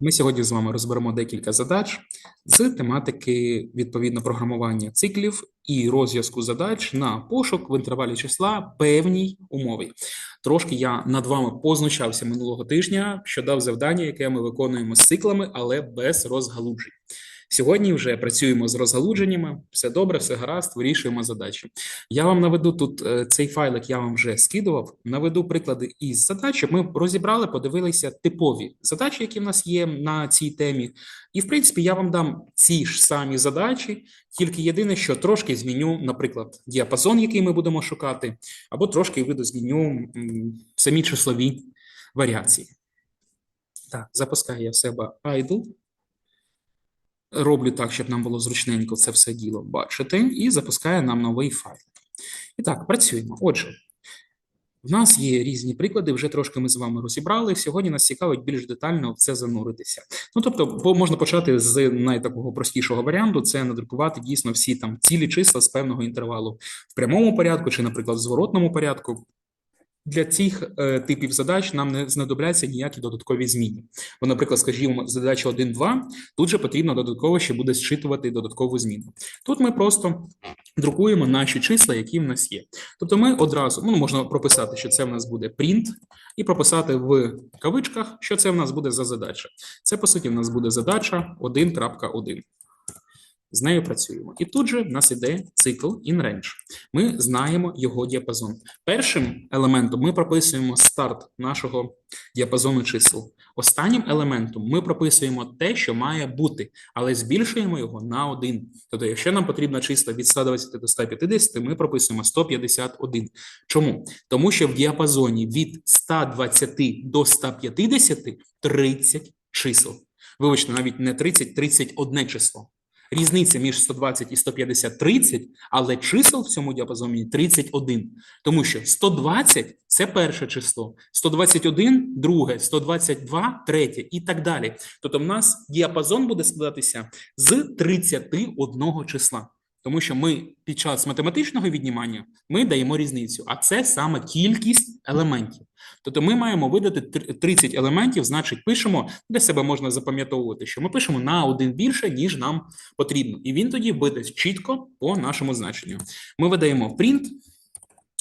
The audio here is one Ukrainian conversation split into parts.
Ми сьогодні з вами розберемо декілька задач з тематики відповідно програмування циклів і розв'язку задач на пошук в інтервалі числа певній умові. Трошки я над вами познущався минулого тижня, що дав завдання, яке ми виконуємо з циклами, але без розгалуджень. Сьогодні вже працюємо з розгалудженнями, все добре, все гаразд, вирішуємо задачі. Я вам наведу тут е, цей файлик, я вам вже скидував. Наведу приклади із задач, щоб ми розібрали, подивилися типові задачі, які в нас є на цій темі. І, в принципі, я вам дам ці ж самі задачі, тільки єдине, що трошки зміню, наприклад, діапазон, який ми будемо шукати, або трошки видозміню самі числові варіації. Так, запускаю я в себе idle. Роблю так, щоб нам було зручненько це все діло бачити, і запускає нам новий файл. І так, працюємо. Отже, в нас є різні приклади, вже трошки ми з вами розібрали. Сьогодні нас цікавить більш детально в це зануритися. Ну тобто, можна почати з найтакого простішого варіанту: це надрукувати дійсно всі там цілі числа з певного інтервалу в прямому порядку, чи, наприклад, в зворотному порядку. Для цих е, типів задач нам не знадобляться ніякі додаткові зміни. Бо, наприклад, скажімо, задача 1-2, тут же потрібно додатково ще буде зчитувати додаткову зміну. Тут ми просто друкуємо наші числа, які в нас є. Тобто ми одразу ну, можна прописати, що це в нас буде print, і прописати в кавичках, що це в нас буде за задача. Це, по суті, в нас буде задача 1.1. З нею працюємо. І тут же в нас іде цикл in-range. Ми знаємо його діапазон. Першим елементом ми прописуємо старт нашого діапазону чисел. Останнім елементом ми прописуємо те, що має бути, але збільшуємо його на 1. Тобто, якщо нам потрібно числа від 120 до 150, ми прописуємо 151. Чому? Тому що в діапазоні від 120 до 150 30 чисел. Вибачте, навіть не 30, 31 число. Різниця між 120 і 150 – 30, але чисел в цьому діапазоні 31. Тому що 120 – це перше число, 121 – друге, 122 – третє і так далі. Тобто в нас діапазон буде складатися з 31 числа. Тому що ми під час математичного віднімання ми даємо різницю, а це саме кількість елементів. Тобто ми маємо видати 30 елементів, значить, пишемо для себе можна запам'ятовувати, що ми пишемо на один більше, ніж нам потрібно. І він тоді буде чітко по нашому значенню. Ми видаємо print,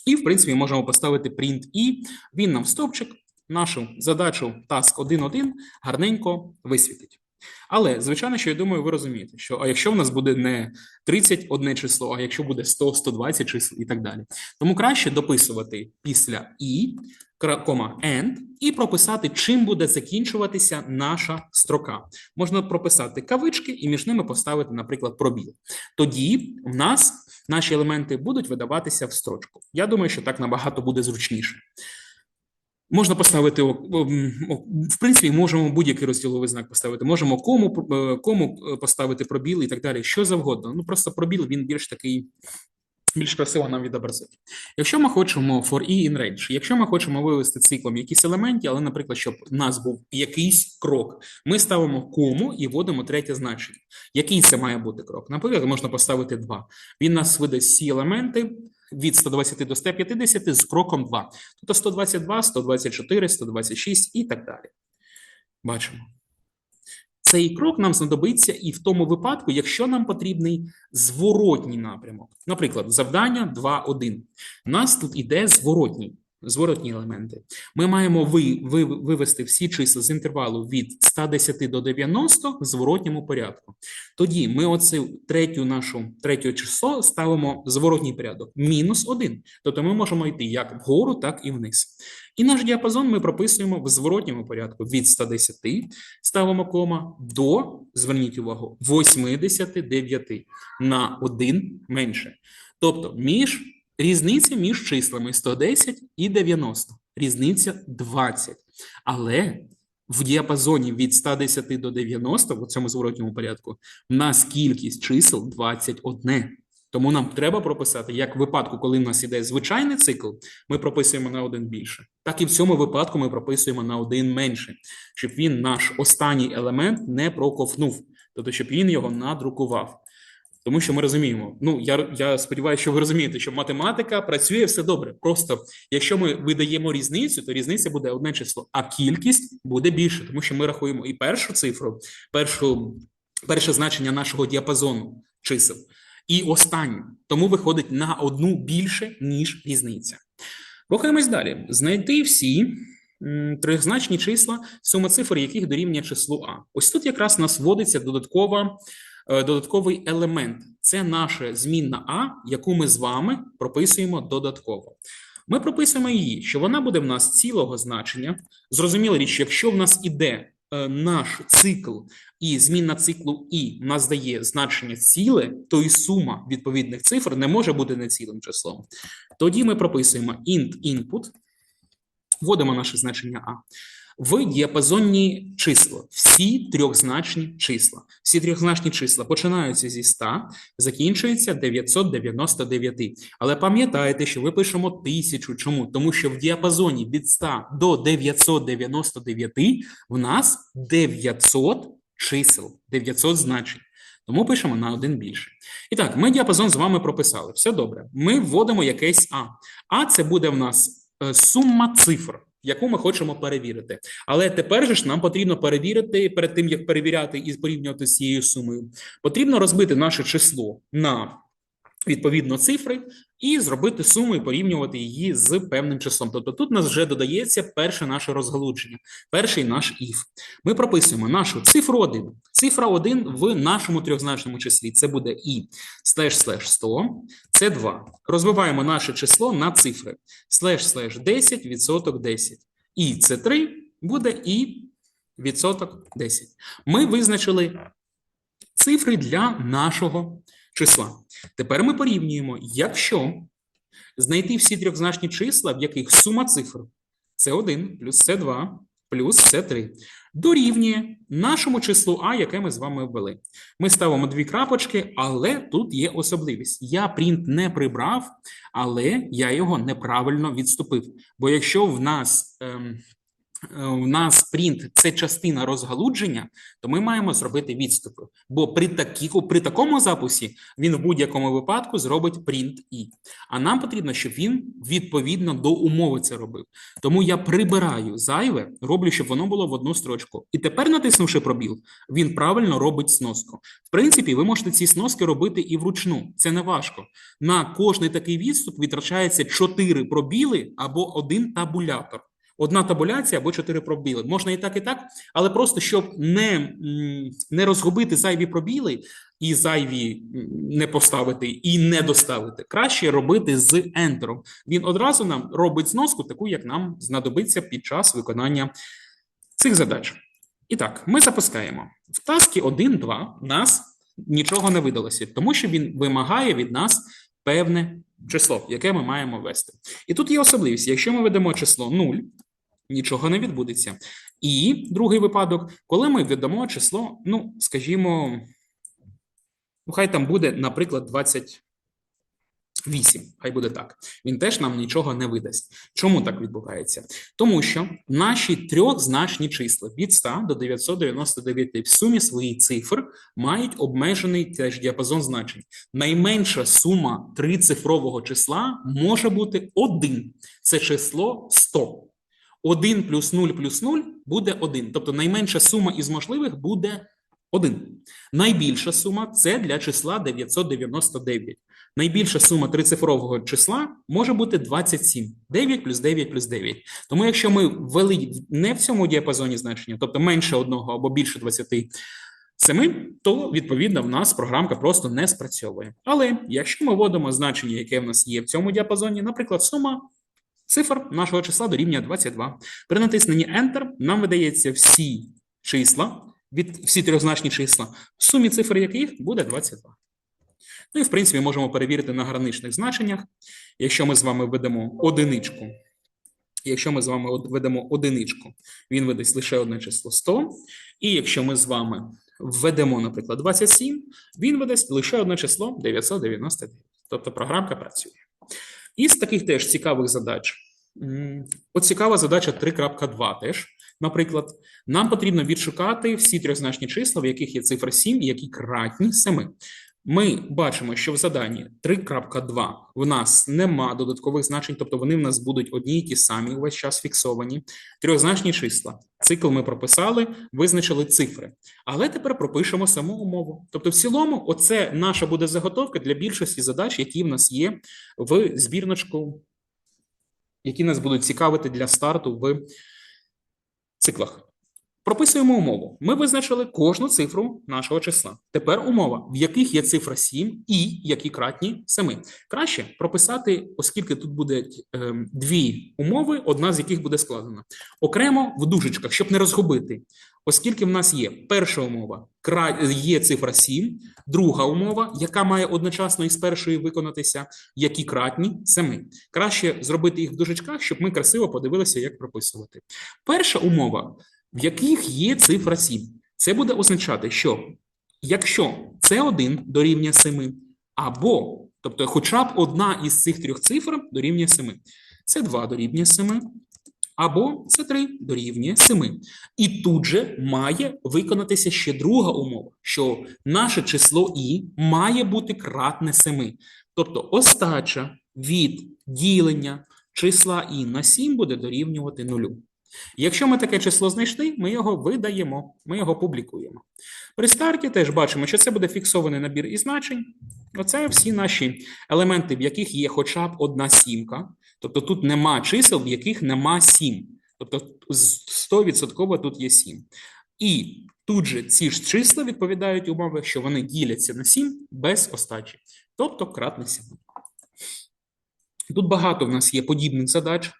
і, в принципі, можемо поставити print і він нам в стовпчик нашу задачу task 1.1 гарненько висвітить. Але, звичайно, що я думаю, ви розумієте, що а якщо в нас буде не 31 число, а якщо буде 100, 120 чисел і так далі. Тому краще дописувати після і, кома and, і прописати, чим буде закінчуватися наша строка. Можна прописати кавички і між ними поставити, наприклад, пробіл. Тоді в нас наші елементи будуть видаватися в строчку. Я думаю, що так набагато буде зручніше. Можна поставити в принципі, можемо будь-який розділовий знак поставити. Можемо кому е, кому е, поставити пробіл і так далі. Що завгодно. Ну просто пробіл він більш такий. Більш красиво нам відобразить. Якщо ми хочемо for e in range, якщо ми хочемо вивести циклом якісь елементи, але, наприклад, щоб у нас був якийсь крок, ми ставимо кому і вводимо третє значення. Який це має бути крок? Наприклад, можна поставити 2. Він нас видасть всі елементи від 120 до 150 з кроком 2. Тобто 122, 124, 126 і так далі. Бачимо. Цей крок нам знадобиться і в тому випадку, якщо нам потрібний зворотній напрямок. Наприклад, завдання 2.1. У нас тут іде зворотній, зворотні елементи. Ми маємо ви, ви, вивести всі числа з інтервалу від 110 до 90 в зворотньому порядку. Тоді ми оцю третю нашу третє число ставимо в зворотній порядок мінус 1. Тобто ми можемо йти як вгору, так і вниз. І наш діапазон ми прописуємо в зворотньому порядку від 110 ставимо кома до, зверніть увагу, 89 на 1 менше. Тобто між різниця між числами 110 і 90. Різниця 20. Але в діапазоні від 110 до 90, в цьому зворотньому порядку, в нас кількість чисел 21. Тому нам треба прописати, як в випадку, коли в нас іде звичайний цикл, ми прописуємо на один більше, так і в цьому випадку ми прописуємо на один менше, щоб він наш останній елемент не проковнув, тобто щоб він його надрукував. Тому що ми розуміємо, ну я, я сподіваюся, що ви розумієте, що математика працює все добре. Просто якщо ми видаємо різницю, то різниця буде одне число, а кількість буде більше, тому що ми рахуємо і першу цифру, першу, перше значення нашого діапазону чисел, і останню. Тому виходить на одну більше, ніж різниця. Рухаємось далі. Знайти всі м, трьохзначні числа, сума цифр, яких дорівнює числу А. Ось тут якраз нас вводиться додаткова, додатковий елемент. Це наша змінна А, яку ми з вами прописуємо додатково. Ми прописуємо її, що вона буде в нас цілого значення. Зрозуміла річ, якщо в нас іде е, наш цикл і змінна циклу і в нас дає значення ціле, то і сума відповідних цифр не може бути нецілим числом. Тоді ми прописуємо int input, вводимо наше значення А. В діапазонні числа, всі трьохзначні числа. Всі трьохзначні числа починаються зі 100, закінчуються 999. Але пам'ятайте, що ми пишемо тисячу. Чому? Тому що в діапазоні від 100 до 999 в нас 900 чисел, 900 значень. Тому пишемо на один більше. І так, ми діапазон з вами прописали. Все добре. Ми вводимо якесь А. А це буде в нас е, сума цифр, яку ми хочемо перевірити. Але тепер же ж нам потрібно перевірити перед тим, як перевіряти і порівнювати з цією сумою. Потрібно розбити наше число на відповідно цифри і зробити суму і порівнювати її з певним числом. Тобто тут нас вже додається перше наше розгалудження, перший наш if. Ми прописуємо нашу цифру 1. Цифра 1 в нашому трьохзначному числі. Це буде і слеш слеш 100, це 2. Розвиваємо наше число на цифри. Слеш слеш 10, відсоток 10. І це 3 буде і відсоток 10. Ми визначили цифри для нашого числа. Тепер ми порівнюємо, якщо знайти всі трьохзначні числа, в яких сума цифр це 1 плюс це 2 плюс це 3 дорівнює нашому числу А, яке ми з вами ввели. Ми ставимо дві крапочки, але тут є особливість. Я принт не прибрав, але я його неправильно відступив. Бо якщо в нас ем, в нас принт це частина розгалудження, то ми маємо зробити відступи. Бо при такі, при такому записі він в будь-якому випадку зробить принт і. А нам потрібно, щоб він відповідно до умови це робив. Тому я прибираю зайве, роблю, щоб воно було в одну строчку. І тепер, натиснувши пробіл, він правильно робить сноску. В принципі, ви можете ці сноски робити і вручну. Це не важко. На кожний такий відступ витрачається 4 пробіли або один табулятор. Одна табуляція або чотири пробіли. Можна і так, і так, але просто щоб не не розгубити зайві пробіли і зайві не поставити, і не доставити, краще робити з ентером. Він одразу нам робить зноску, таку, як нам знадобиться під час виконання цих задач. І так, ми запускаємо. В таски 1-2 нас нічого не видалося, тому що він вимагає від нас певне число, яке ми маємо ввести. І тут є особливість: якщо ми ведемо число 0, нічого не відбудеться. І другий випадок, коли ми віддамо число, ну, скажімо, ну, хай там буде, наприклад, 28, хай буде так. Він теж нам нічого не видасть. Чому так відбувається? Тому що наші трьохзначні числа від 100 до 999 в сумі своїх цифр мають обмежений теж діапазон значень. Найменша сума трицифрового числа може бути 1. Це число 100. 1 плюс 0 плюс 0 буде 1. Тобто найменша сума із можливих буде 1. Найбільша сума це для числа 999. Найбільша сума трицифрового числа може бути 27. 9 плюс 9 плюс 9. Тому якщо ми ввели не в цьому діапазоні значення, тобто менше одного або більше 27, то відповідно в нас програмка просто не спрацьовує. Але якщо ми вводимо значення, яке в нас є в цьому діапазоні, наприклад, сума Цифр нашого числа дорівнює 22. При натисненні Enter нам видається всі числа, від всі трьохзначні числа, в сумі цифр яких буде 22. Ну і в принципі можемо перевірити на граничних значеннях. Якщо ми з вами введемо одиничку, якщо ми з вами введемо одиничку, він видасть лише одне число 100. І якщо ми з вами введемо, наприклад, 27, він видасть лише одне число 999. Тобто програмка працює. Із таких теж цікавих задач. От цікава задача 3.2 теж. Наприклад, нам потрібно відшукати всі трьохзначні числа, в яких є цифра 7 і які кратні 7. Ми бачимо, що в заданні 3.2 в нас нема додаткових значень, тобто вони в нас будуть одні й ті самі увесь час фіксовані. Трьохзначні числа. Цикл ми прописали, визначили цифри. Але тепер пропишемо саму умову. Тобто, в цілому, оце наша буде заготовка для більшості задач, які в нас є в збірночку, які нас будуть цікавити для старту в циклах. Прописуємо умову. Ми визначили кожну цифру нашого числа. Тепер умова, в яких є цифра 7 і які кратні 7. Краще прописати, оскільки тут буде ем, дві умови, одна з яких буде складена. Окремо в дужечках, щоб не розгубити. Оскільки в нас є перша умова, є цифра 7, друга умова, яка має одночасно із першою виконатися, які кратні 7. Краще зробити їх в дужечках, щоб ми красиво подивилися, як прописувати. Перша умова в яких є цифра 7. Це буде означати, що якщо це 1 дорівнює 7, або, тобто, хоча б одна із цих трьох цифр дорівнює 7, це 2 дорівнює 7, або це 3 дорівнює 7. І тут же має виконатися ще друга умова, що наше число і має бути кратне 7. Тобто остача від ділення числа і на 7 буде дорівнювати 0. Якщо ми таке число знайшли, ми його видаємо, ми його публікуємо. При старті теж бачимо, що це буде фіксований набір із значень. Оце всі наші елементи, в яких є хоча б одна сімка. Тобто тут нема чисел, в яких нема сім. Тобто 100% тут є 7. І тут же ці ж числа відповідають умови, що вони діляться на 7 без остачі. Тобто кратне 7. Тут багато в нас є подібних задач.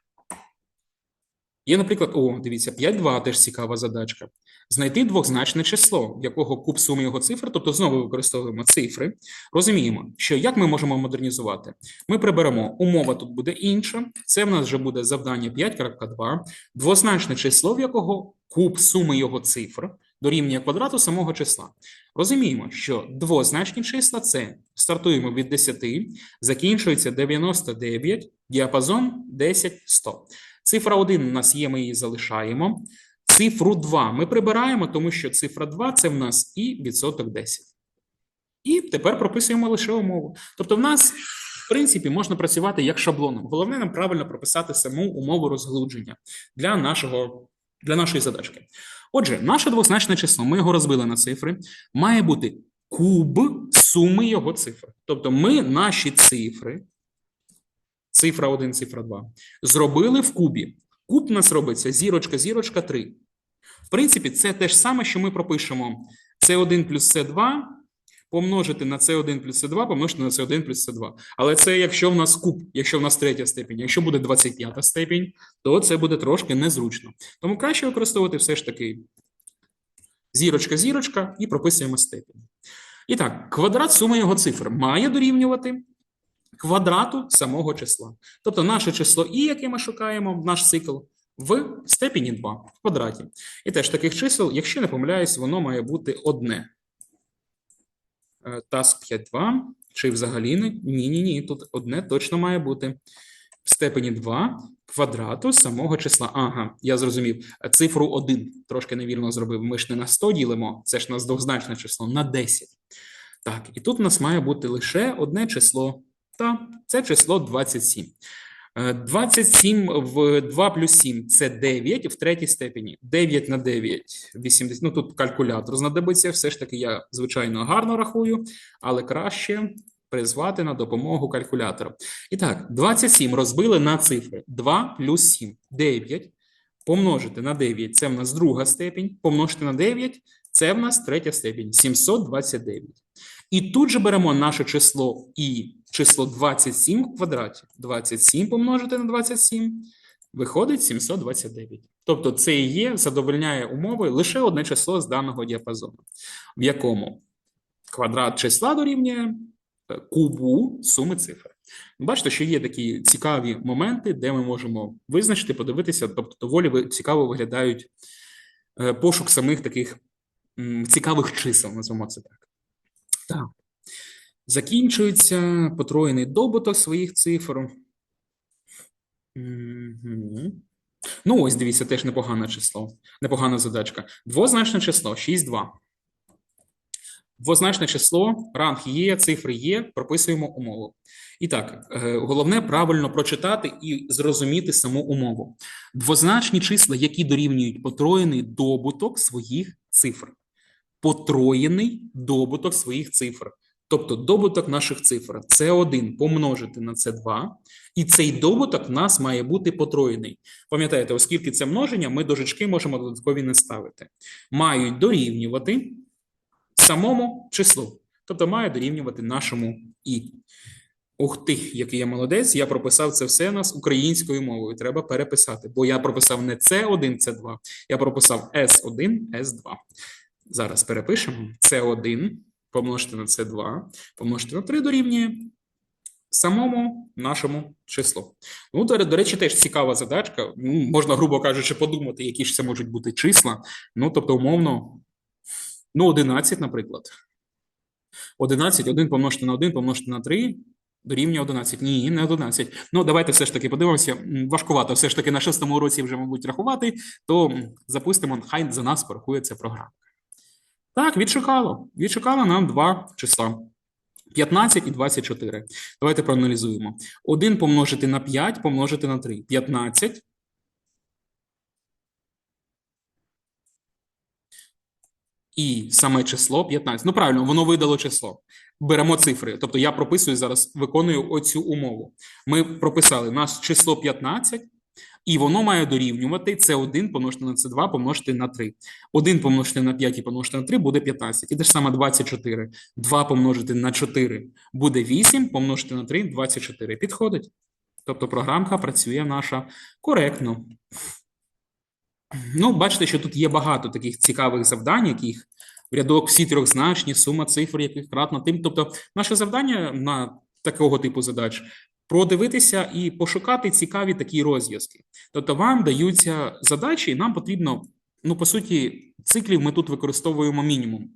Є, наприклад, о, дивіться, 5-2 теж цікава задачка. Знайти двозначне число, якого куб суми його цифр, тобто знову використовуємо цифри. Розуміємо, що як ми можемо модернізувати? Ми приберемо, умова тут буде інша. Це в нас вже буде завдання 5.2, двозначне число, в якого куб суми його цифр дорівнює квадрату самого числа. Розуміємо, що двозначні числа це стартуємо від 10, закінчується 99, діапазон 10-100. Цифра 1 у нас є, ми її залишаємо. Цифру 2 ми прибираємо, тому що цифра 2 це в нас і відсоток 10. І тепер прописуємо лише умову. Тобто, в нас, в принципі, можна працювати як шаблоном. Головне нам правильно прописати саму умову розглудження для, нашого, для нашої задачки. Отже, наше двозначне число, ми його розбили на цифри, має бути куб суми його цифр. Тобто, ми наші цифри цифра 1, цифра 2. Зробили в кубі. Куб у нас робиться зірочка, зірочка 3. В принципі, це те ж саме, що ми пропишемо С1 плюс С2 помножити на С1 плюс С2, помножити на С1 плюс С2. Але це якщо в нас куб, якщо в нас третя степінь. Якщо буде 25 степінь, то це буде трошки незручно. Тому краще використовувати все ж таки зірочка, зірочка і прописуємо степінь. І так, квадрат суми його цифр має дорівнювати квадрату самого числа. Тобто наше число і, яке ми шукаємо, наш цикл, в степені 2 в квадраті. І теж таких чисел, якщо не помиляюсь, воно має бути одне. Е, Task 5.2, чи взагалі не? Ні, ні, ні, тут одне точно має бути. В степені 2 квадрату самого числа. Ага, я зрозумів. Цифру 1 трошки невірно зробив. Ми ж не на 100 ділимо, це ж у нас двозначне число, на 10. Так, і тут у нас має бути лише одне число. Та це число 27. Е, 27 в 2 плюс 7 – це 9 в третій степені. 9 на 9 – 80. Ну, тут калькулятор знадобиться. Все ж таки, я, звичайно, гарно рахую, але краще призвати на допомогу калькулятора. І так, 27 розбили на цифри. 2 плюс 7 – 9. Помножити на 9 – це в нас друга степінь. Помножити на 9 – це в нас третя степінь – 729. І тут же беремо наше число і число 27 в квадраті. 27 помножити на 27 виходить 729. Тобто це і є, задовольняє умови лише одне число з даного діапазону, в якому квадрат числа дорівнює е, кубу суми цифр. Бачите, що є такі цікаві моменти, де ми можемо визначити, подивитися, тобто доволі цікаво виглядають е, пошук самих таких цікавих чисел, назвемо це так. Так. Закінчується потроєний добуток своїх цифр. Ну, ось дивіться, теж непогане число, непогана задачка. Двозначне число 6,2. Двозначне число, ранг є, цифри є, прописуємо умову. І так, е, головне правильно прочитати і зрозуміти саму умову. Двозначні числа, які дорівнюють потроєний добуток своїх цифр. Потроєний добуток своїх цифр. Тобто добуток наших цифр це 1 помножити на це 2, і цей добуток в нас має бути потроєний. Пам'ятаєте, оскільки це множення, ми дужечки можемо додаткові не ставити. Мають дорівнювати самому числу, тобто має дорівнювати нашому і. Ух ти, який я молодець, я прописав це все нас українською мовою. Треба переписати, бо я прописав не С1, С2, я прописав С1, С2. Зараз перепишемо. С1 помножити на С2, помножити на 3 дорівнює самому нашому числу. Ну, до речі, теж цікава задачка. Ну, можна, грубо кажучи, подумати, які ж це можуть бути числа. Ну, тобто, умовно, ну, 11, наприклад. 11, 1 помножити на 1, помножити на 3, дорівнює 11. Ні, не 11. Ну, давайте все ж таки подивимося. Важкувато все ж таки на шостому уроці вже, мабуть, рахувати, то запустимо, хай за нас порахує ця програма. Так, відшукало. Відшукало нам два числа. 15 і 24. Давайте проаналізуємо. 1 помножити на 5 помножити на 3. 15. І саме число 15. Ну, правильно, воно видало число. Беремо цифри. Тобто я прописую зараз, виконую оцю умову. Ми прописали нас число 15, і воно має дорівнювати це 1 помножити на це 2 помножити на 3. 1 помножити на 5 і помножити на 3 буде 15. І те ж саме 24. 2 помножити на 4 буде 8, помножити на 3 – 24. Підходить. Тобто програмка працює наша коректно. Ну, бачите, що тут є багато таких цікавих завдань, яких рядок всі трьохзначні, сума цифр, яких кратно тим. Тобто, наше завдання на такого типу задач продивитися і пошукати цікаві такі розв'язки. Тобто, вам даються задачі, і нам потрібно, ну, по суті, циклів ми тут використовуємо мінімум.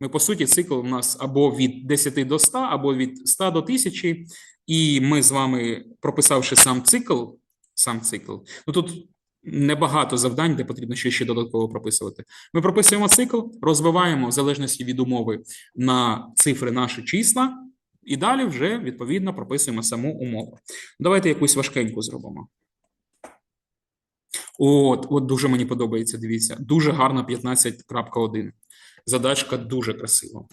Ми, по суті, цикл у нас або від 10 до 100, або від 100 до 1000, і ми з вами, прописавши сам цикл, сам цикл, ну тут небагато завдань, де потрібно ще, додатково прописувати. Ми прописуємо цикл, розвиваємо в залежності від умови на цифри наші числа, і далі вже відповідно прописуємо саму умову. Давайте якусь важкеньку зробимо. От, от дуже мені подобається. Дивіться, дуже гарно 15.1. Задачка дуже красива.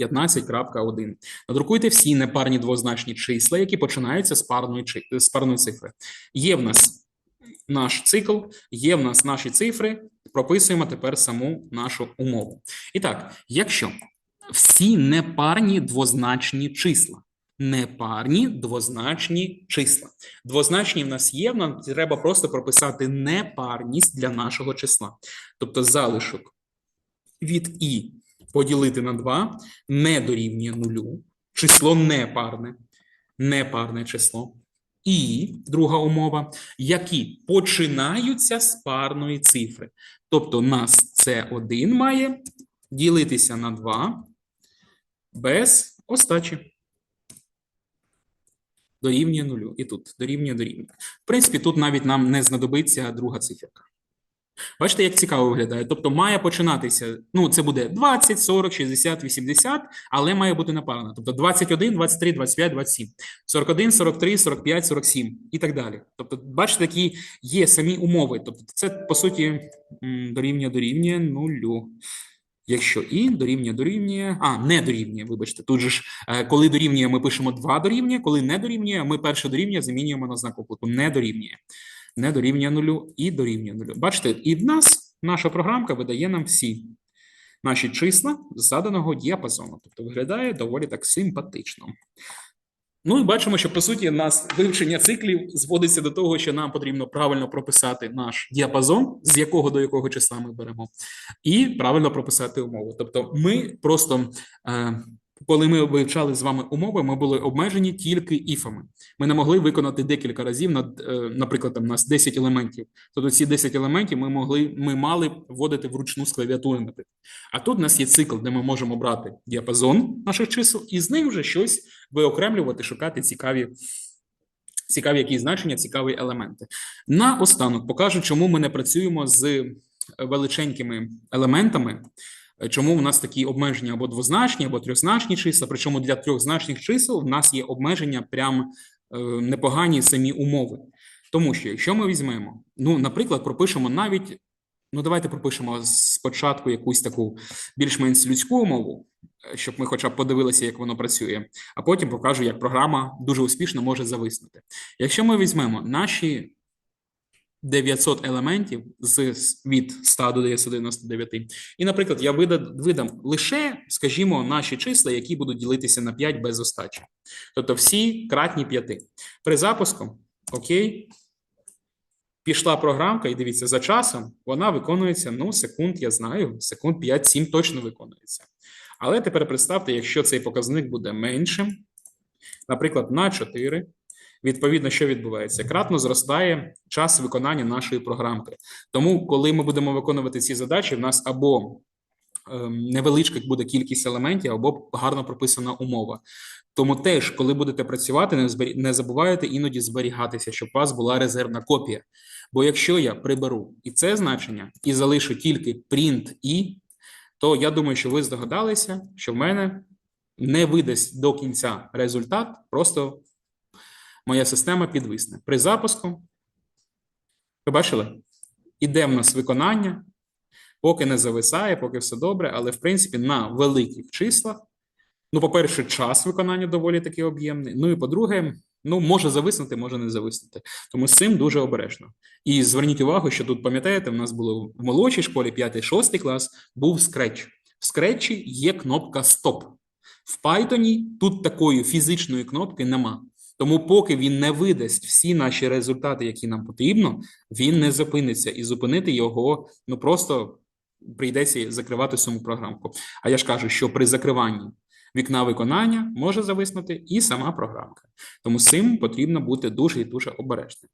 15.1. Надрукуйте всі непарні двозначні числа, які починаються з парної, з парної цифри. Є в нас наш цикл, є в нас наші цифри. Прописуємо тепер саму нашу умову. І так, якщо всі непарні двозначні числа, непарні двозначні числа. Двозначні в нас є, нам треба просто прописати непарність для нашого числа. Тобто залишок від і поділити на 2 не дорівнює нулю. Число непарне, непарне число. І друга умова, які починаються з парної цифри. Тобто, нас це 1 має ділитися на 2 без остачі. Дорівнює нулю. І тут дорівнює дорівнює. В принципі, тут навіть нам не знадобиться друга циферка. Бачите, як цікаво виглядає. Тобто має починатися, ну, це буде 20, 40, 60, 80, але має бути напарно. Тобто 21, 23, 25, 27, 41, 43, 45, 47 і так далі. Тобто, бачите, які є самі умови. Тобто, це, по суті, дорівнює дорівнює нулю. Якщо і дорівнює дорівнює, а не дорівнює, вибачте, тут же ж е, коли дорівнює, ми пишемо 2 дорівнює, коли не дорівнює, ми перше дорівнює замінюємо на знак оклику. Не дорівнює. Не дорівнює нулю і дорівнює нулю. Бачите, і в нас наша програмка видає нам всі наші числа з заданого діапазону. Тобто виглядає доволі так симпатично. Ну і бачимо, що по суті нас вивчення циклів зводиться до того, що нам потрібно правильно прописати наш діапазон, з якого до якого числа ми беремо, і правильно прописати умову. Тобто, ми просто, е, коли ми вивчали з вами умови, ми були обмежені тільки іфами. Ми не могли виконати декілька разів, над, е, наприклад, там нас 10 елементів. Тобто ці 10 елементів ми могли, ми мали вводити вручну з клавіатури. А тут у нас є цикл, де ми можемо брати діапазон наших чисел і з них вже щось виокремлювати, шукати цікаві, цікаві якісь значення, цікаві елементи. Наостанок покажу, чому ми не працюємо з величенькими елементами. Е, Чому в нас такі обмеження або двозначні, або трьохзначні числа? Причому для трьохзначних чисел в нас є обмеження прям е, непогані самі умови. Тому що якщо ми візьмемо, ну, наприклад, пропишемо навіть, ну давайте пропишемо спочатку якусь таку більш-менш людську умову, е, щоб ми хоча б подивилися, як воно працює, а потім покажу, як програма дуже успішно може зависнути. Якщо ми візьмемо наші 900 елементів з від 100 до 999, і, наприклад, я видам лише, скажімо, наші числа, які будуть ділитися на 5 без остачі. Тобто всі кратні 5. При запуску, окей, пішла програмка, і дивіться, за часом вона виконується, ну, секунд, я знаю, секунд 5-7 точно виконується. Але тепер представте, якщо цей показник буде меншим, наприклад, на 4, відповідно, що відбувається? Кратно зростає час виконання нашої програмки. Тому, коли ми будемо виконувати ці задачі, в нас або ем, невеличка буде кількість елементів, або гарно прописана умова. Тому теж, коли будете працювати, не, забувайте іноді зберігатися, щоб у вас була резервна копія. Бо якщо я приберу і це значення, і залишу тільки print і, то я думаю, що ви здогадалися, що в мене не видасть до кінця результат, просто моя система підвисне. При запуску, ви бачили, іде в нас виконання, поки не зависає, поки все добре, але в принципі на великих числах, ну, по-перше, час виконання доволі таки об'ємний. Ну і по-друге, ну, може зависнути, може не зависнути. Тому з цим дуже обережно. І зверніть увагу, що тут, пам'ятаєте, в нас було в молодшій школі 5-6 клас, був Scratch. В Scratch є кнопка Стоп. В Python тут такої фізичної кнопки нема. Тому, поки він не видасть всі наші результати, які нам потрібно, він не зупиниться, і зупинити його ну просто прийдеться закривати саму програмку. А я ж кажу, що при закриванні вікна виконання може зависнути і сама програмка. Тому цим потрібно бути дуже і дуже обережним.